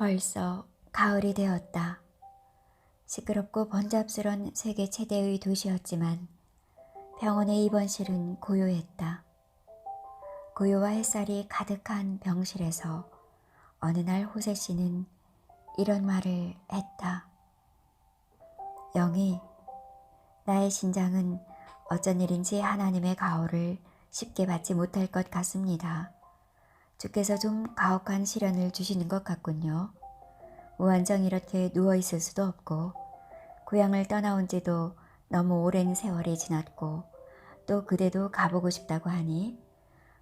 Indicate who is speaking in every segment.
Speaker 1: 벌써 가을이 되었다. 시끄럽고 번잡스런 세계 최대의 도시였지만 병원의 입원실은 고요했다. 고요와 햇살이 가득한 병실에서 어느 날 호세 씨는 이런 말을 했다. 영희, 나의 신장은 어쩐 일인지 하나님의 가호를 쉽게 받지 못할 것 같습니다. 주께서 좀 가혹한 시련을 주시는 것 같군요. 무한정 이렇게 누워 있을 수도 없고 고향을 떠나온 지도 너무 오랜 세월이 지났고 또 그대도 가보고 싶다고 하니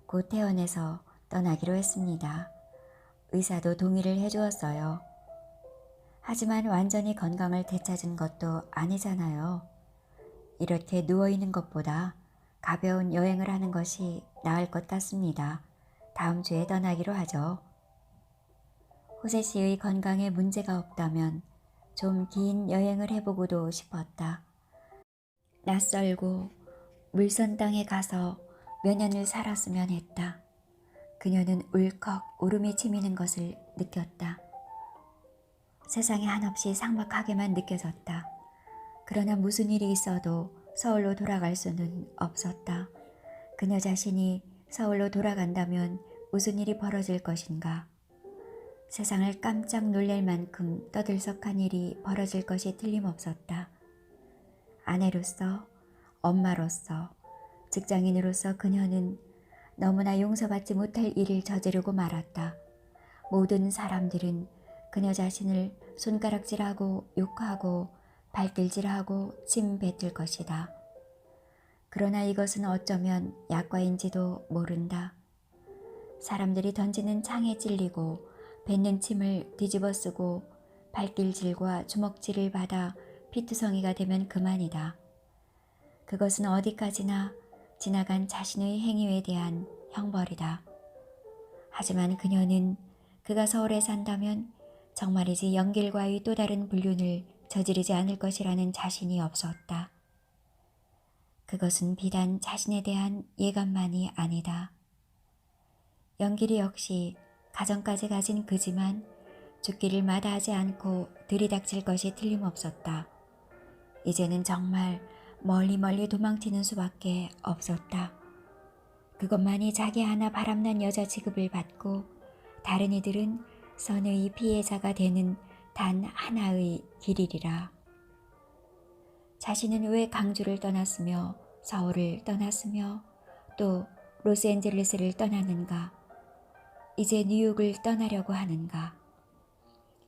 Speaker 1: 곧 퇴원해서 떠나기로 했습니다. 의사도 동의를 해주었어요. 하지만 완전히 건강을 되찾은 것도 아니잖아요. 이렇게 누워있는 것보다 가벼운 여행을 하는 것이 나을 것 같습니다. 다음 주에 떠나기로 하죠. 호세 씨의 건강에 문제가 없다면 좀 긴 여행을 해보고도 싶었다. 낯설고 물선 땅에 가서 몇 년을 살았으면 했다. 그녀는 울컥 울음이 치미는 것을 느꼈다. 세상에 한없이 삭막하게만 느껴졌다. 그러나 무슨 일이 있어도 서울로 돌아갈 수는 없었다. 그녀 자신이 서울로 돌아간다면 무슨 일이 벌어질 것인가? 세상을 깜짝 놀랄 만큼 떠들썩한 일이 벌어질 것이 틀림없었다. 아내로서, 엄마로서, 직장인으로서 그녀는 너무나 용서받지 못할 일을 저지르고 말았다. 모든 사람들은 그녀 자신을 손가락질하고 욕하고 발길질하고 침 뱉을 것이다. 그러나 이것은 어쩌면 약과인지도 모른다. 사람들이 던지는 창에 찔리고 뱉는 침을 뒤집어 쓰고 발길질과 주먹질을 받아 피투성이가 되면 그만이다. 그것은 어디까지나 지나간 자신의 행위에 대한 형벌이다. 하지만 그녀는 그가 서울에 산다면 정말이지 연길과의 또 다른 불륜을 저지르지 않을 것이라는 자신이 없었다. 그것은 비단 자신에 대한 예감만이 아니다. 연길이 역시 가정까지 가진 그지만 죽기를 마다하지 않고 들이닥칠 것이 틀림없었다. 이제는 정말 멀리 멀리 도망치는 수밖에 없었다. 그것만이 자기 하나 바람난 여자 취급을 받고 다른 이들은 선의 피해자가 되는 단 하나의 길이리라. 자신은 왜 강주를 떠났으며 서울을 떠났으며 또 로스앤젤레스를 떠났는가? 이제 뉴욕을 떠나려고 하는가?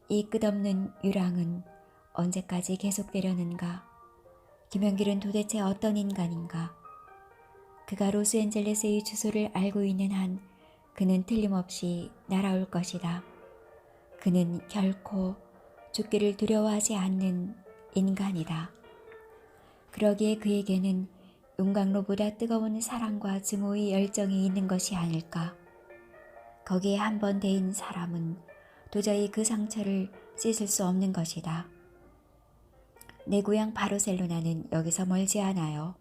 Speaker 1: 이 끝없는 유랑은 언제까지 계속되려는가? 김영길은 도대체 어떤 인간인가? 그가 로스앤젤레스의 주소를 알고 있는 한 그는 틀림없이 날아올 것이다. 그는 결코 죽기를 두려워하지 않는 인간이다. 그러기에 그에게는 용광로보다 뜨거운 사랑과 증오의 열정이 있는 것이 아닐까. 거기에 한 번 대인 사람은 도저히 그 상처를 씻을 수 없는 것이다. 내 고향 바르셀로나는 여기서 멀지 않아요.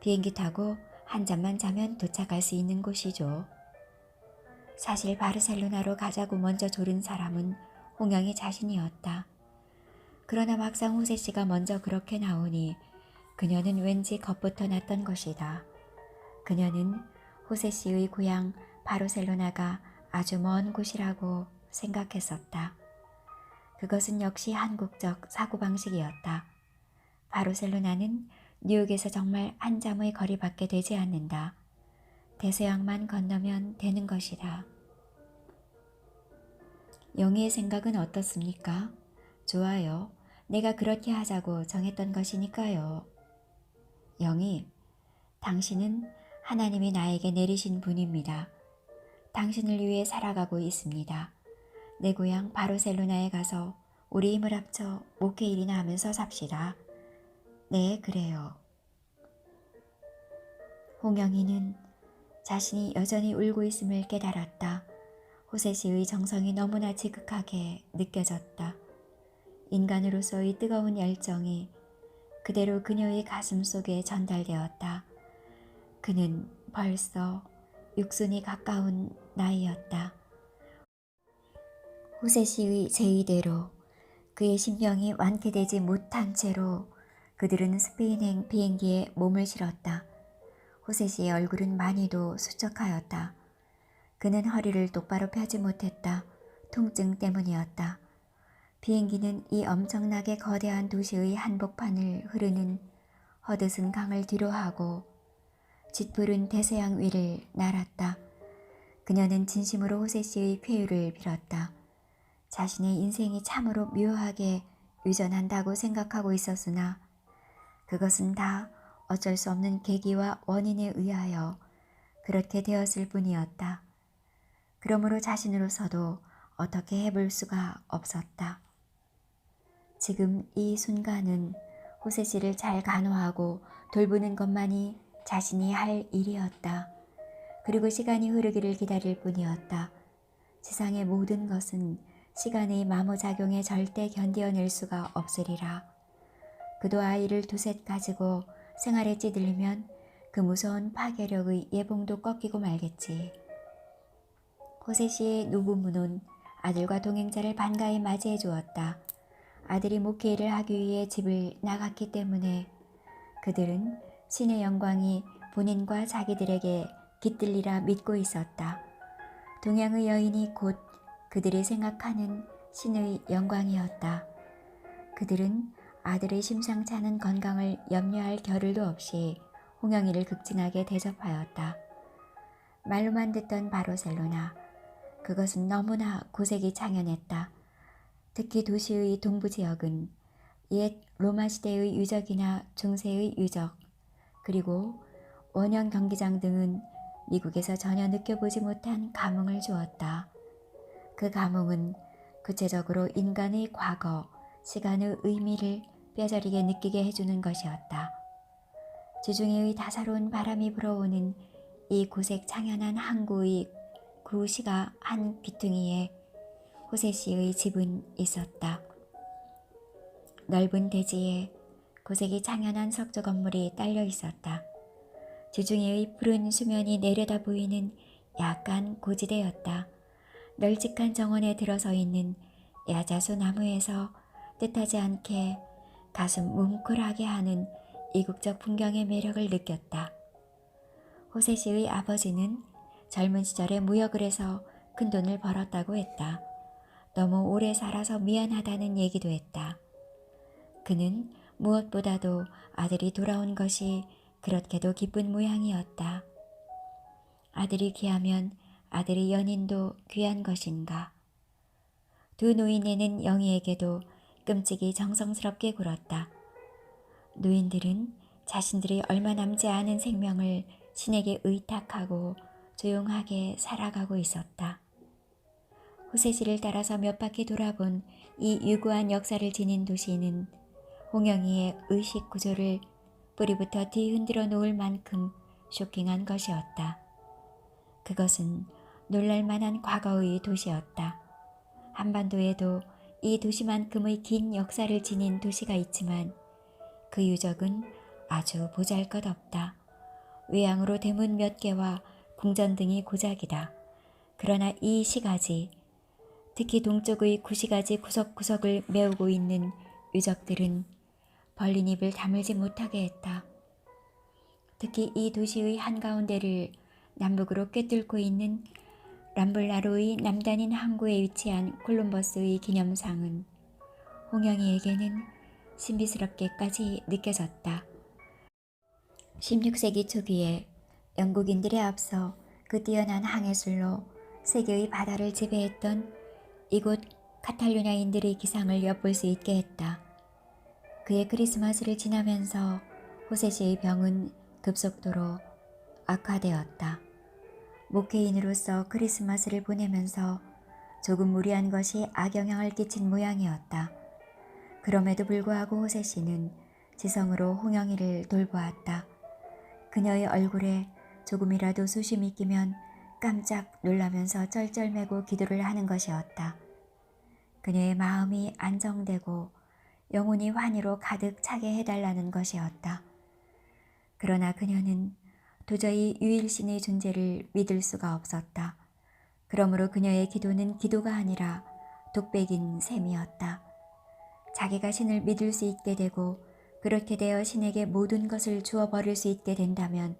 Speaker 1: 비행기 타고 한 잠만 자면 도착할 수 있는 곳이죠. 사실 바르셀로나로 가자고 먼저 조른 사람은 홍영이 자신이었다. 그러나 막상 호세 씨가 먼저 그렇게 나오니 그녀는 왠지 겁부터 났던 것이다. 그녀는 호세 씨의 고향 바르셀로나가 아주 먼 곳이라고 생각했었다. 그것은 역시 한국적 사고방식이었다. 바르셀로나는 뉴욕에서 정말 한 잠의 거리밖에 되지 않는다. 대서양만 건너면 되는 것이다. 영희의 생각은 어떻습니까? 좋아요. 내가 그렇게 하자고 정했던 것이니까요. 영희, 당신은 하나님이 나에게 내리신 분입니다. 당신을 위해 살아가고 있습니다. 내 고향 바르셀로나에 가서 우리 힘을 합쳐 목회 일이나 하면서 삽시다. 네, 그래요. 홍영이는 자신이 여전히 울고 있음을 깨달았다. 호세 씨의 정성이 너무나 지극하게 느껴졌다. 인간으로서의 뜨거운 열정이 그대로 그녀의 가슴 속에 전달되었다. 그는 벌써 육순이 가까운 나이였다. 호세 씨의 제의대로 그의 심령이 완쾌되지 못한 채로 그들은 스페인행 비행기에 몸을 실었다. 호세 씨의 얼굴은 많이도 수척하였다. 그는 허리를 똑바로 펴지 못했다. 통증 때문이었다. 비행기는 이 엄청나게 거대한 도시의 한복판을 흐르는 허드슨 강을 뒤로하고 짙푸른 대서양 위를 날았다. 그녀는 진심으로 호세 씨의 쾌유를 빌었다. 자신의 인생이 참으로 묘하게 유전한다고 생각하고 있었으나 그것은 다 어쩔 수 없는 계기와 원인에 의하여 그렇게 되었을 뿐이었다. 그러므로 자신으로서도 어떻게 해볼 수가 없었다. 지금 이 순간은 호세 씨를 잘 간호하고 돌보는 것만이 자신이 할 일이었다. 그리고 시간이 흐르기를 기다릴 뿐이었다. 세상의 모든 것은 시간의 마모작용에 절대 견디어낼 수가 없으리라. 그도 아이를 두셋 가지고 생활에 찌들리면 그 무서운 파괴력의 예봉도 꺾이고 말겠지. 호세 씨의 노부모는 아들과 동행자를 반가이 맞이해 주었다. 아들이 목회일을 하기 위해 집을 나갔기 때문에 그들은 신의 영광이 본인과 자기들에게 깃들리라 믿고 있었다. 동양의 여인이 곧 그들이 생각하는 신의 영광이었다. 그들은 아들의 심상치 않은 건강을 염려할 겨를도 없이 홍영이를 극진하게 대접하였다. 말로만 듣던 바르셀로나. 그것은 너무나 고색이 창연했다. 특히 도시의 동부 지역은 옛 로마 시대의 유적이나 중세의 유적, 그리고 원형 경기장 등은 미국에서 전혀 느껴보지 못한 감흥을 주었다. 그 감흥은 구체적으로 인간의 과거, 시간의 의미를 뼈저리게 느끼게 해주는 것이었다. 주중에의 다사로운 바람이 불어오는 이 고색 창연한 항구의 구시가 한 귀퉁이에 호세 씨의 집은 있었다. 넓은 대지에 고색이 창연한 석조 건물이 딸려 있었다. 주중에의 푸른 수면이 내려다 보이는 약간 고지대였다. 널찍한 정원에 들어서 있는 야자수 나무에서 뜻하지 않게 가슴 뭉클하게 하는 이국적 풍경의 매력을 느꼈다. 호세 씨의 아버지는 젊은 시절에 무역을 해서 큰 돈을 벌었다고 했다. 너무 오래 살아서 미안하다는 얘기도 했다. 그는 무엇보다도 아들이 돌아온 것이 그렇게도 기쁜 모양이었다. 아들이 귀하면 아들의 연인도 귀한 것인가. 두 노인네는 영희에게도 끔찍이 정성스럽게 굴었다. 노인들은 자신들이 얼마 남지 않은 생명을 신에게 의탁하고 조용하게 살아가고 있었다. 호세시를 따라서 몇 바퀴 돌아본 이 유구한 역사를 지닌 도시는 홍영이의 의식 구조를 뿌리부터 뒤흔들어 놓을 만큼 쇼킹한 것이었다. 그것은 놀랄만한 과거의 도시였다. 한반도에도 이 도시만큼의 긴 역사를 지닌 도시가 있지만 그 유적은 아주 보잘 것 없다. 외양으로 대문 몇 개와 궁전 등이 고작이다. 그러나 이 시가지, 특히 동쪽의 구시가지 구석구석을 메우고 있는 유적들은 벌린 입을 다물지 못하게 했다. 특히 이 도시의 한가운데를 남북으로 꿰뚫고 있는 람블라로의 남단인 항구에 위치한 콜럼버스의 기념상은 홍영이에게는 신비스럽게까지 느껴졌다. 16세기 초기에 영국인들에 앞서 그 뛰어난 항해술로 세계의 바다를 지배했던 이곳 카탈루냐인들의 기상을 엿볼 수 있게 했다. 그의 크리스마스를 지나면서 호세 씨의 병은 급속도로 악화되었다. 목회인으로서 크리스마스를 보내면서 조금 무리한 것이 악영향을 끼친 모양이었다. 그럼에도 불구하고 호세 씨는 지성으로 홍영이를 돌보았다. 그녀의 얼굴에 조금이라도 수심이 끼면 깜짝 놀라면서 쩔쩔매고 기도를 하는 것이었다. 그녀의 마음이 안정되고 영혼이 환희로 가득 차게 해달라는 것이었다. 그러나 그녀는 도저히 유일신의 존재를 믿을 수가 없었다. 그러므로 그녀의 기도는 기도가 아니라 독백인 셈이었다. 자기가 신을 믿을 수 있게 되고 그렇게 되어 신에게 모든 것을 주어 버릴 수 있게 된다면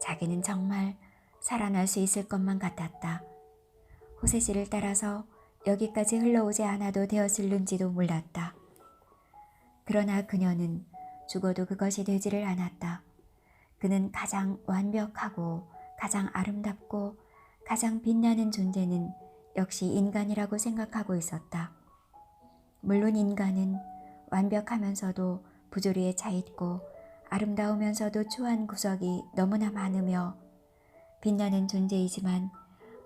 Speaker 1: 자기는 정말 살아날 수 있을 것만 같았다. 호세 씨를 따라서 여기까지 흘러오지 않아도 되었을는지도 몰랐다. 그러나 그녀는 죽어도 그것이 되지를 않았다. 그는 가장 완벽하고 가장 아름답고 가장 빛나는 존재는 역시 인간이라고 생각하고 있었다. 물론 인간은 완벽하면서도 부조리에 차 있고 아름다우면서도 초한 구석이 너무나 많으며 빛나는 존재이지만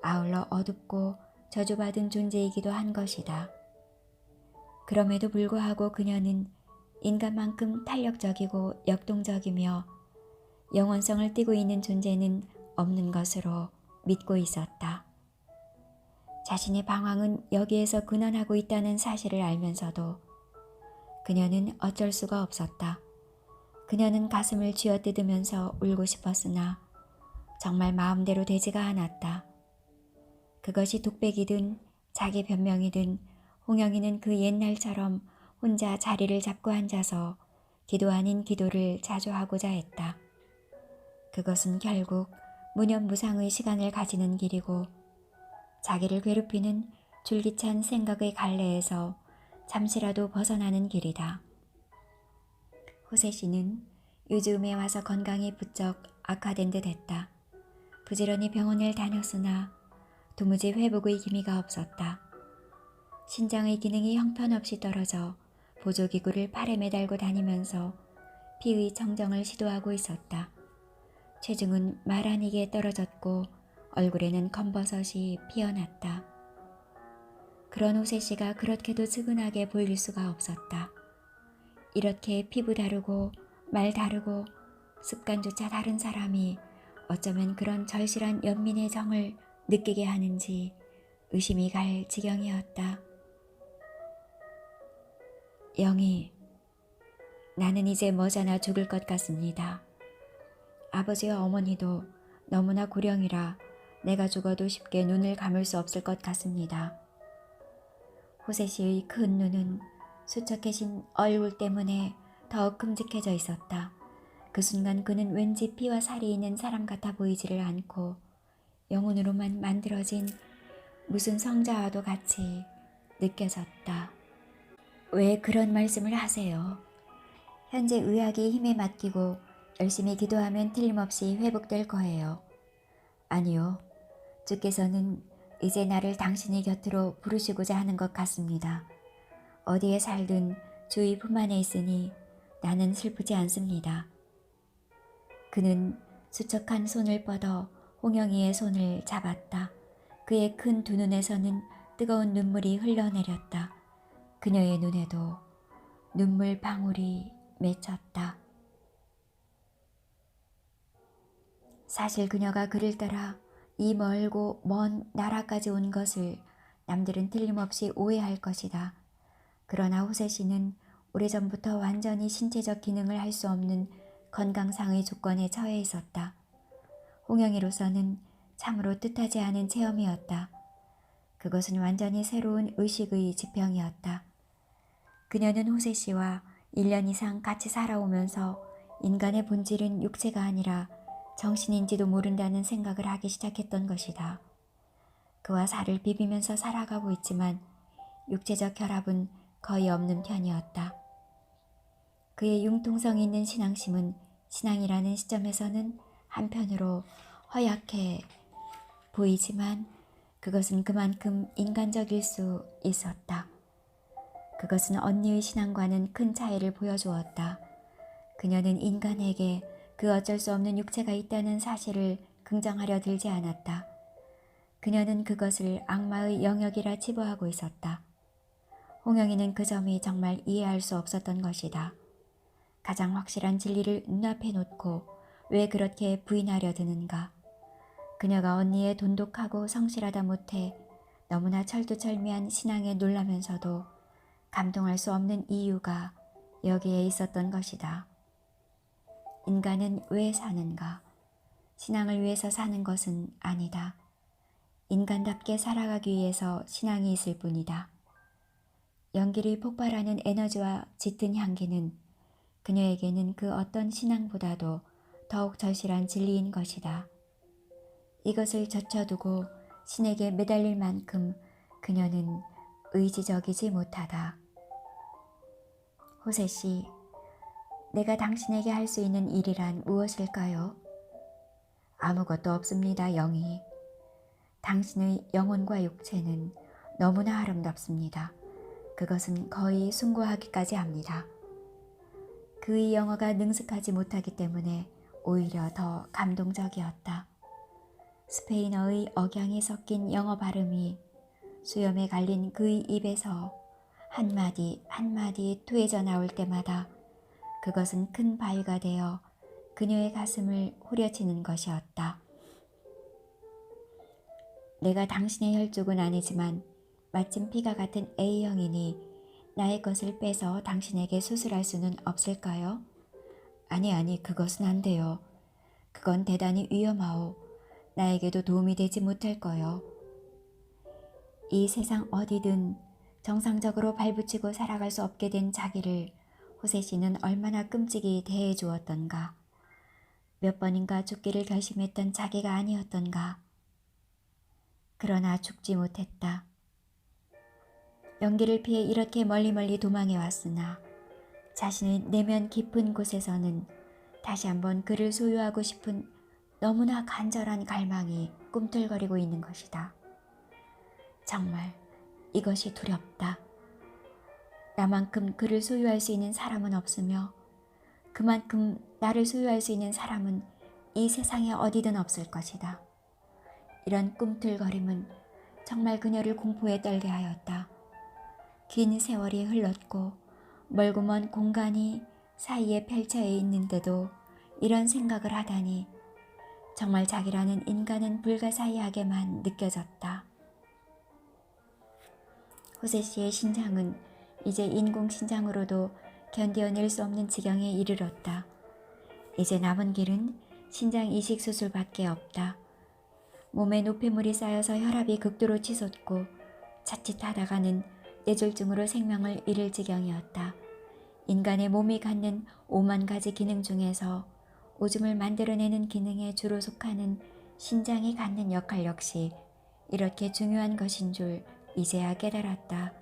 Speaker 1: 아울러 어둡고 저주받은 존재이기도 한 것이다. 그럼에도 불구하고 그녀는 인간만큼 탄력적이고 역동적이며 영원성을 띠고 있는 존재는 없는 것으로 믿고 있었다. 자신의 방황은 여기에서 근원하고 있다는 사실을 알면서도 그녀는 어쩔 수가 없었다. 그녀는 가슴을 쥐어뜯으면서 울고 싶었으나 정말 마음대로 되지가 않았다. 그것이 독백이든 자기 변명이든 홍영이는 그 옛날처럼 혼자 자리를 잡고 앉아서 기도 아닌 기도를 자주 하고자 했다. 그것은 결국 무념무상의 시간을 가지는 길이고 자기를 괴롭히는 줄기찬 생각의 갈래에서 잠시라도 벗어나는 길이다. 호세 씨는 요즘에 와서 건강이 부쩍 악화된 듯 했다. 부지런히 병원을 다녔으나 도무지 회복의 기미가 없었다. 신장의 기능이 형편없이 떨어져 보조기구를 팔에 매달고 다니면서 피의 청정을 시도하고 있었다. 체중은 말 아니게 떨어졌고 얼굴에는 검버섯이 피어났다. 그런 호세 씨가 그렇게도 측은하게 보일 수가 없었다. 이렇게 피부 다르고 말 다르고 습관조차 다른 사람이 어쩌면 그런 절실한 연민의 정을 느끼게 하는지 의심이 갈 지경이었다. 영희, 나는 이제 머지않아 죽을 것 같습니다. 아버지와 어머니도 너무나 고령이라 내가 죽어도 쉽게 눈을 감을 수 없을 것 같습니다. 호세 씨의 큰 눈은 수척해진 얼굴 때문에 더 큼직해져 있었다. 그 순간 그는 왠지 피와 살이 있는 사람 같아 보이지를 않고 영혼으로만 만들어진 무슨 성자와도 같이 느껴졌다. 왜 그런 말씀을 하세요? 현재 의학이 힘에 맡기고 열심히 기도하면 틀림없이 회복될 거예요. 아니요. 주께서는 이제 나를 당신의 곁으로 부르시고자 하는 것 같습니다. 어디에 살든 주의 품 안에 있으니 나는 슬프지 않습니다. 그는 수척한 손을 뻗어 홍영이의 손을 잡았다. 그의 큰 두 눈에서는 뜨거운 눈물이 흘러내렸다. 그녀의 눈에도 눈물 방울이 맺혔다. 사실 그녀가 그를 따라 이 멀고 먼 나라까지 온 것을 남들은 틀림없이 오해할 것이다. 그러나 호세 씨는 오래전부터 완전히 신체적 기능을 할 수 없는 건강상의 조건에 처해 있었다. 홍영이로서는 참으로 뜻하지 않은 체험이었다. 그것은 완전히 새로운 의식의 지평이었다. 그녀는 호세 씨와 1년 이상 같이 살아오면서 인간의 본질은 육체가 아니라 정신인지도 모른다는 생각을 하기 시작했던 것이다. 그와 살을 비비면서 살아가고 있지만 육체적 결합은 거의 없는 편이었다. 그의 융통성 있는 신앙심은 신앙이라는 시점에서는 한편으로 허약해 보이지만 그것은 그만큼 인간적일 수 있었다. 그것은 언니의 신앙과는 큰 차이를 보여주었다. 그녀는 인간에게 그 어쩔 수 없는 육체가 있다는 사실을 긍정하려 들지 않았다. 그녀는 그것을 악마의 영역이라 치부하고 있었다. 홍영이는 그 점이 정말 이해할 수 없었던 것이다. 가장 확실한 진리를 눈앞에 놓고 왜 그렇게 부인하려 드는가. 그녀가 언니의 돈독하고 성실하다 못해 너무나 철두철미한 신앙에 놀라면서도 감동할 수 없는 이유가 여기에 있었던 것이다. 인간은 왜 사는가? 신앙을 위해서 사는 것은 아니다. 인간답게 살아가기 위해서 신앙이 있을 뿐이다. 연기를 폭발하는 에너지와 짙은 향기는 그녀에게는 그 어떤 신앙보다도 더욱 절실한 진리인 것이다. 이것을 젖혀두고 신에게 매달릴 만큼 그녀는 의지적이지 못하다. 호세 씨, 내가 당신에게 할 수 있는 일이란 무엇일까요? 아무것도 없습니다, 영희. 당신의 영혼과 육체는 너무나 아름답습니다. 그것은 거의 숭고하기까지 합니다. 그의 영어가 능숙하지 못하기 때문에 오히려 더 감동적이었다. 스페인어의 억양이 섞인 영어 발음이 수염에 갈린 그의 입에서 한마디 한마디 토해져 나올 때마다 그것은 큰 바위가 되어 그녀의 가슴을 후려치는 것이었다. 내가 당신의 혈족은 아니지만 마침 피가 같은 A형이니 나의 것을 빼서 당신에게 수술할 수는 없을까요? 아니 아니 그것은 안 돼요. 그건 대단히 위험하오. 나에게도 도움이 되지 못할 거요. 이 세상 어디든 정상적으로 발붙이고 살아갈 수 없게 된 자기를 호세 씨는 얼마나 끔찍이 대해 주었던가. 몇 번인가 죽기를 결심했던 자기가 아니었던가. 그러나 죽지 못했다. 연기를 피해 이렇게 멀리 멀리 도망해 왔으나 자신의 내면 깊은 곳에서는 다시 한번 그를 소유하고 싶은 너무나 간절한 갈망이 꿈틀거리고 있는 것이다. 정말 이것이 두렵다. 나만큼 그를 소유할 수 있는 사람은 없으며 그만큼 나를 소유할 수 있는 사람은 이 세상에 어디든 없을 것이다. 이런 꿈틀거림은 정말 그녀를 공포에 떨게 하였다. 긴 세월이 흘렀고 멀고 먼 공간이 사이에 펼쳐 있는데도 이런 생각을 하다니 정말 자기라는 인간은 불가사의하게만 느껴졌다. 호세 씨의 신장은 이제 인공 신장으로도 견뎌낼 수 없는 지경에 이르렀다. 이제 남은 길은 신장 이식 수술밖에 없다. 몸에 노폐물이 쌓여서 혈압이 극도로 치솟고 자칫하다가는 뇌졸중으로 생명을 잃을 지경이었다. 인간의 몸이 갖는 오만 가지 기능 중에서 오줌을 만들어내는 기능에 주로 속하는 신장이 갖는 역할 역시 이렇게 중요한 것인 줄 이제야 깨달았다.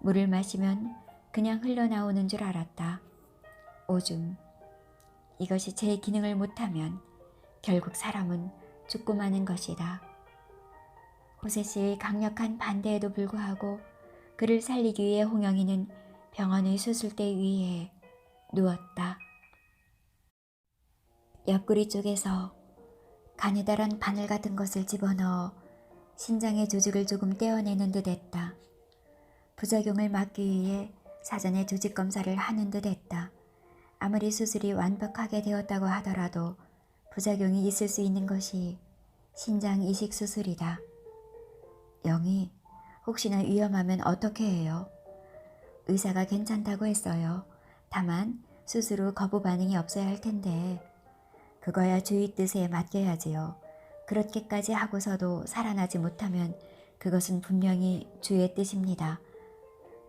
Speaker 1: 물을 마시면 그냥 흘러나오는 줄 알았다. 오줌. 이것이 제 기능을 못하면 결국 사람은 죽고 마는 것이다. 호세 씨의 강력한 반대에도 불구하고 그를 살리기 위해 홍영이는 병원의 수술대 위에 누웠다. 옆구리 쪽에서 가느다란 바늘 같은 것을 집어넣어 신장의 조직을 조금 떼어내는 듯 했다. 부작용을 막기 위해 사전에 조직 검사를 하는 듯 했다. 아무리 수술이 완벽하게 되었다고 하더라도 부작용이 있을 수 있는 것이 신장 이식 수술이다. 영희, 혹시나 위험하면 어떻게 해요? 의사가 괜찮다고 했어요. 다만 수술 후 거부 반응이 없어야 할 텐데 그거야 주의 뜻에 맡겨야지요. 그렇게까지 하고서도 살아나지 못하면 그것은 분명히 주의 뜻입니다.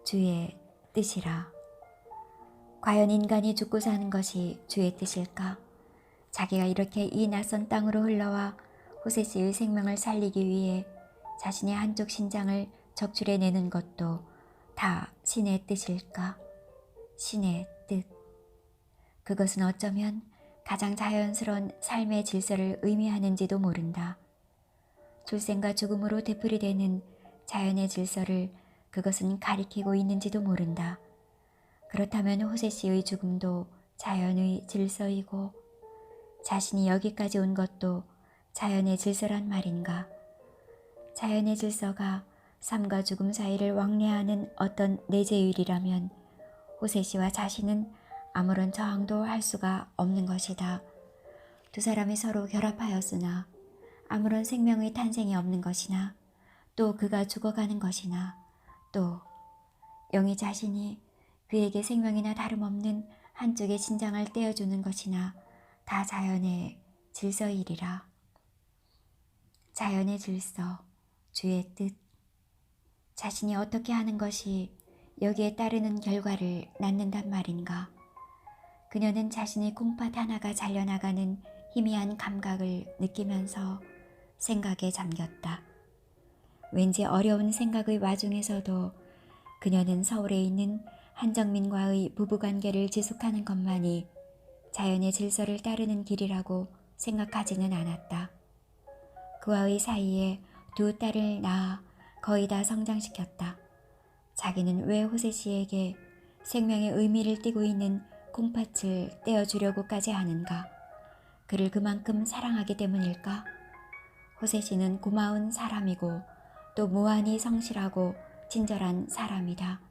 Speaker 1: 주의 뜻이라. 과연 인간이 죽고 사는 것이 주의 뜻일까? 자기가 이렇게 이 낯선 땅으로 흘러와 호세 씨의 생명을 살리기 위해 자신의 한쪽 신장을 적출해 내는 것도 다 신의 뜻일까? 신의 뜻. 그것은 어쩌면 가장 자연스러운 삶의 질서를 의미하는지도 모른다. 출생과 죽음으로 되풀이되는 자연의 질서를 그것은 가리키고 있는지도 모른다. 그렇다면 호세 씨의 죽음도 자연의 질서이고 자신이 여기까지 온 것도 자연의 질서란 말인가? 자연의 질서가 삶과 죽음 사이를 왕래하는 어떤 내재율이라면 호세 씨와 자신은 아무런 저항도 할 수가 없는 것이다. 두 사람이 서로 결합하였으나 아무런 생명의 탄생이 없는 것이나 또 그가 죽어가는 것이나 또 영희 자신이 그에게 생명이나 다름없는 한쪽의 신장을 떼어주는 것이나 다 자연의 질서이리라. 자연의 질서, 주의 뜻, 자신이 어떻게 하는 것이 여기에 따르는 결과를 낳는단 말인가. 그녀는 자신의 콩팥 하나가 잘려나가는 희미한 감각을 느끼면서 생각에 잠겼다. 왠지 어려운 생각의 와중에서도 그녀는 서울에 있는 한정민과의 부부관계를 지속하는 것만이 자연의 질서를 따르는 길이라고 생각하지는 않았다. 그와의 사이에 두 딸을 낳아 거의 다 성장시켰다. 자기는 왜 호세 씨에게 생명의 의미를 띠고 있는 콩팥을 떼어주려고까지 하는가? 그를 그만큼 사랑하기 때문일까? 호세 씨는 고마운 사람이고 또 무한히 성실하고 친절한 사람이다.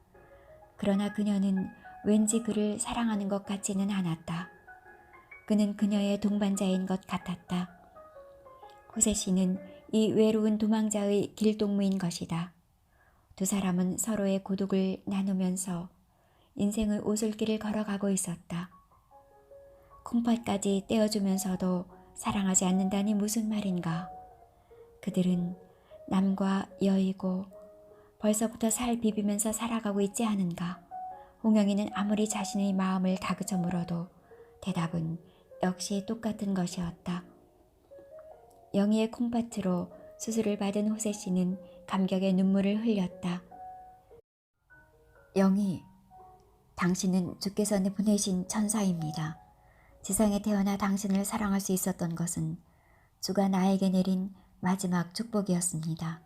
Speaker 1: 그러나 그녀는 왠지 그를 사랑하는 것 같지는 않았다. 그는 그녀의 동반자인 것 같았다. 호세 씨는 이 외로운 도망자의 길동무인 것이다. 두 사람은 서로의 고독을 나누면서 인생의 오솔길을 걸어가고 있었다. 콩팥까지 떼어주면서도 사랑하지 않는다니 무슨 말인가. 그들은 남과 여이고 벌써부터 살 비비면서 살아가고 있지 않은가. 홍영이는 아무리 자신의 마음을 다그쳐 물어도 대답은 역시 똑같은 것이었다. 영희의 콩팥으로 수술을 받은 호세 씨는 감격의 눈물을 흘렸다. 영희, 당신은 주께서 보내신 천사입니다. 지상에 태어나 당신을 사랑할 수 있었던 것은 주가 나에게 내린 마지막 축복이었습니다.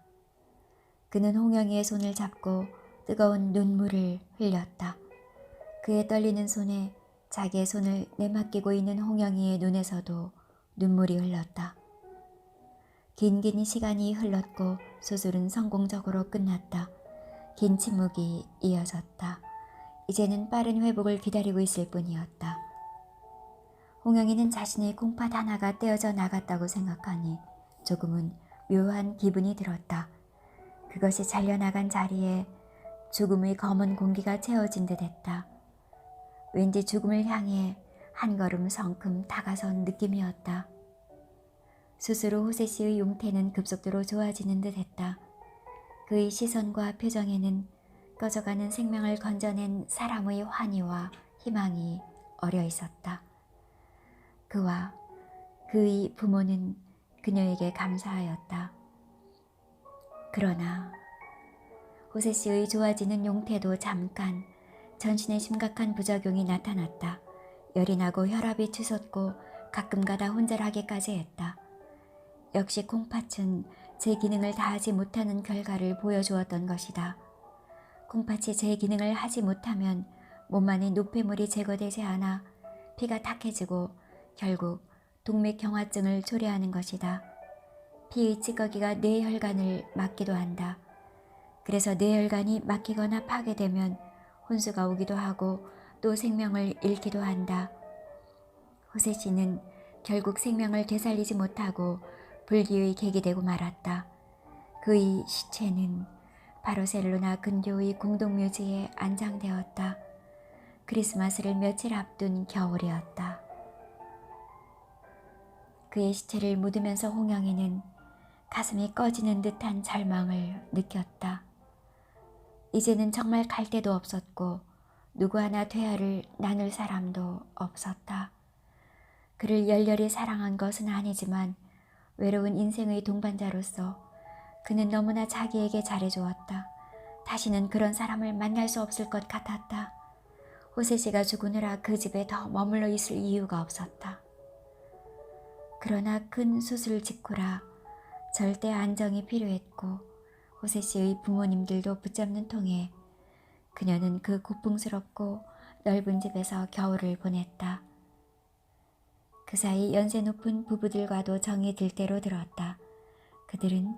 Speaker 1: 그는 홍영이의 손을 잡고 뜨거운 눈물을 흘렸다. 그의 떨리는 손에 자기의 손을 내맡기고 있는 홍영이의 눈에서도 눈물이 흘렀다. 긴긴 시간이 흘렀고 수술은 성공적으로 끝났다. 긴 침묵이 이어졌다. 이제는 빠른 회복을 기다리고 있을 뿐이었다. 홍영이는 자신의 콩팥 하나가 떼어져 나갔다고 생각하니 조금은 묘한 기분이 들었다. 그것이 잘려나간 자리에 죽음의 검은 공기가 채워진 듯 했다. 왠지 죽음을 향해 한 걸음 성큼 다가선 느낌이었다. 스스로 호세 씨의 용태는 급속도로 좋아지는 듯 했다. 그의 시선과 표정에는 꺼져가는 생명을 건져낸 사람의 환희와 희망이 어려 있었다. 그와 그의 부모는 그녀에게 감사하였다. 그러나 호세 씨의 좋아지는 용태도 잠깐 전신에 심각한 부작용이 나타났다. 열이 나고 혈압이 치솟고 가끔가다 혼절하기까지 했다. 역시 콩팥은 제 기능을 다하지 못하는 결과를 보여주었던 것이다. 콩팥이 제 기능을 하지 못하면 몸 안의 노폐물이 제거되지 않아 피가 탁해지고 결국 동맥경화증을 초래하는 것이다. 피의 찌꺼기가 뇌혈관을 막기도 한다. 그래서 뇌혈관이 막히거나 파괴되면 혼수가 오기도 하고 또 생명을 잃기도 한다. 호세 씨는 결국 생명을 되살리지 못하고 불기의 객이 되고 말았다. 그의 시체는 바르셀로나 근교의 공동묘지에 안장되었다. 크리스마스를 며칠 앞둔 겨울이었다. 그의 시체를 묻으면서 홍영이는 가슴이 꺼지는 듯한 절망을 느꼈다. 이제는 정말 갈 데도 없었고 누구 하나 퇴화를 나눌 사람도 없었다. 그를 열렬히 사랑한 것은 아니지만 외로운 인생의 동반자로서 그는 너무나 자기에게 잘해주었다. 다시는 그런 사람을 만날 수 없을 것 같았다. 호세 씨가 죽으느라 그 집에 더 머물러 있을 이유가 없었다. 그러나 큰 수술 직후라 절대 안정이 필요했고 호세 씨의 부모님들도 붙잡는 통에 그녀는 그 고풍스럽고 넓은 집에서 겨울을 보냈다. 그 사이 연세 높은 부부들과도 정이 들 대로 들었다. 그들은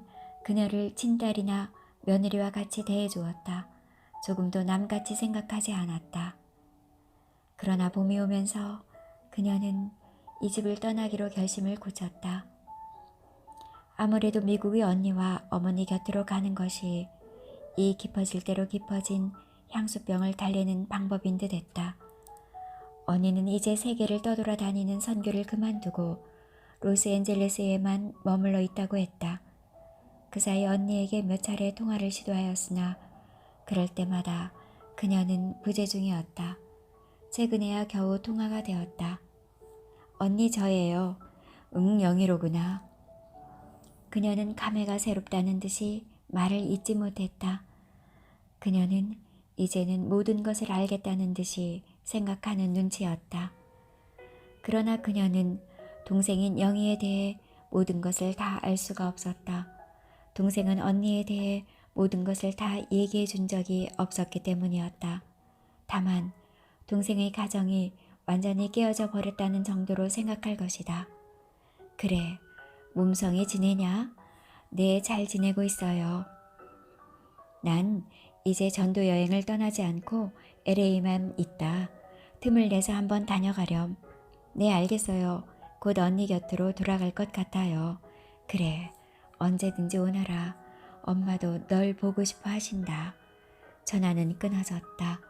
Speaker 1: 그녀를 친딸이나 며느리와 같이 대해주었다. 조금도 남같이 생각하지 않았다. 그러나 봄이 오면서 그녀는 이 집을 떠나기로 결심을 굳혔다. 아무래도 미국의 언니와 어머니 곁으로 가는 것이 이 깊어질 대로 깊어진 향수병을 달래는 방법인 듯 했다. 언니는 이제 세계를 떠돌아다니는 선교를 그만두고 로스앤젤레스에만 머물러 있다고 했다. 그 사이 언니에게 몇 차례 통화를 시도하였으나 그럴 때마다 그녀는 부재 중이었다. 최근에야 겨우 통화가 되었다. 언니 저예요. 응 영희로구나. 그녀는 감회가 새롭다는 듯이 말을 잇지 못했다. 그녀는 이제는 모든 것을 알겠다는 듯이 생각하는 눈치였다. 그러나 그녀는 동생인 영희에 대해 모든 것을 다 알 수가 없었다. 동생은 언니에 대해 모든 것을 다 얘기해 준 적이 없었기 때문이었다. 다만 동생의 가정이 완전히 깨어져 버렸다는 정도로 생각할 것이다. 그래, 몸성이 지내냐? 네, 잘 지내고 있어요. 난 이제 전도 여행을 떠나지 않고 LA만 있다. 틈을 내서 한번 다녀가렴. 네, 알겠어요. 곧 언니 곁으로 돌아갈 것 같아요. 그래, 언제든지 오너라. 엄마도 널 보고 싶어 하신다. 전화는 끊어졌다.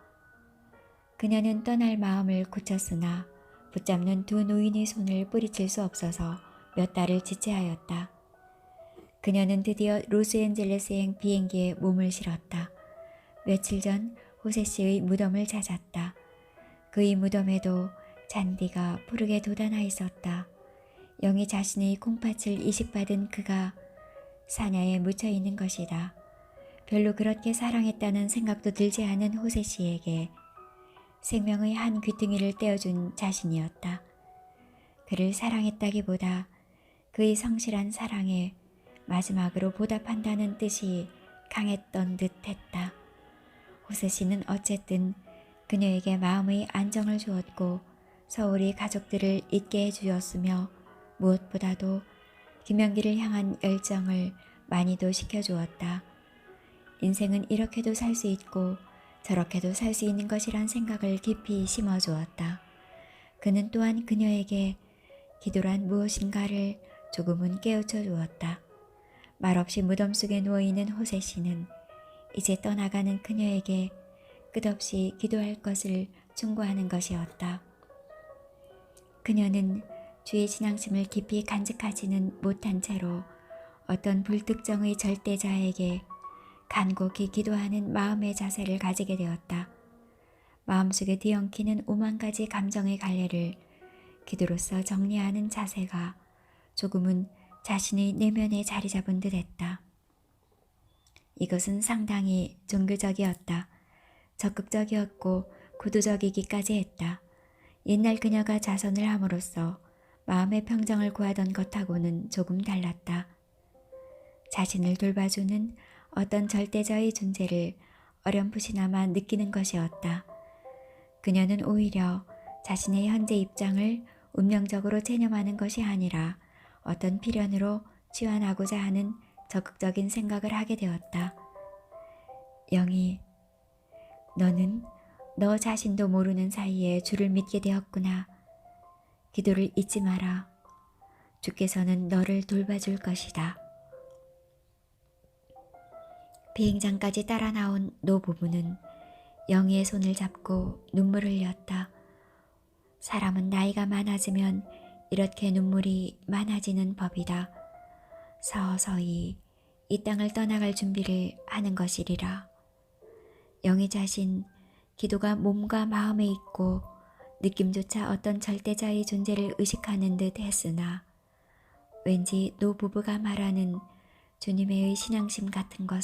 Speaker 1: 그녀는 떠날 마음을 굳혔으나 붙잡는 두 노인의 손을 뿌리칠 수 없어서 몇 달을 지체하였다. 그녀는 드디어 로스앤젤레스행 비행기에 몸을 실었다. 며칠 전 호세 씨의 무덤을 찾았다. 그의 무덤에도 잔디가 푸르게 돋아나 있었다. 영희 자신의 콩팥을 이식받은 그가 사냐에 묻혀 있는 것이다. 별로 그렇게 사랑했다는 생각도 들지 않은 호세 씨에게 생명의 한 귀퉁이를 떼어준 자신이었다. 그를 사랑했다기보다 그의 성실한 사랑에 마지막으로 보답한다는 뜻이 강했던 듯 했다. 호세 씨는 어쨌든 그녀에게 마음의 안정을 주었고 서울이 가족들을 잊게 해주었으며 무엇보다도 김영기를 향한 열정을 많이도 시켜주었다. 인생은 이렇게도 살 수 있고 저렇게도 살 수 있는 것이란 생각을 깊이 심어주었다. 그는 또한 그녀에게 기도란 무엇인가를 조금은 깨우쳐 주었다. 말없이 무덤 속에 누워 있는 호세 씨는 이제 떠나가는 그녀에게 끝없이 기도할 것을 충고하는 것이었다. 그녀는 주의 신앙심을 깊이 간직하지는 못한 채로 어떤 불특정의 절대자에게 간곡히 기도하는 마음의 자세를 가지게 되었다. 마음속에 뒤엉키는 오만 가지 감정의 갈래를 기도로서 정리하는 자세가 조금은 자신의 내면에 자리 잡은 듯 했다. 이것은 상당히 종교적이었다. 적극적이었고 구두적이기까지 했다. 옛날 그녀가 자선을 함으로써 마음의 평정을 구하던 것하고는 조금 달랐다. 자신을 돌봐주는 어떤 절대자의 존재를 어렴풋이나마 느끼는 것이었다. 그녀는 오히려 자신의 현재 입장을 운명적으로 체념하는 것이 아니라 어떤 필연으로 치환하고자 하는 적극적인 생각을 하게 되었다. 영희, 너는 너 자신도 모르는 사이에 주를 믿게 되었구나. 기도를 잊지 마라. 주께서는 너를 돌봐줄 것이다. 비행장까지 따라 나온 노 부부는 영희의 손을 잡고 눈물을 흘렸다. 사람은 나이가 많아지면 이렇게 눈물이 많아지는 법이다. 서서히 이 땅을 떠나갈 준비를 하는 것이리라. 영희 자신 기도가 몸과 마음에 있고 느낌조차 어떤 절대자의 존재를 의식하는 듯 했으나 왠지 노 부부가 말하는 주님의 신앙심 같은 것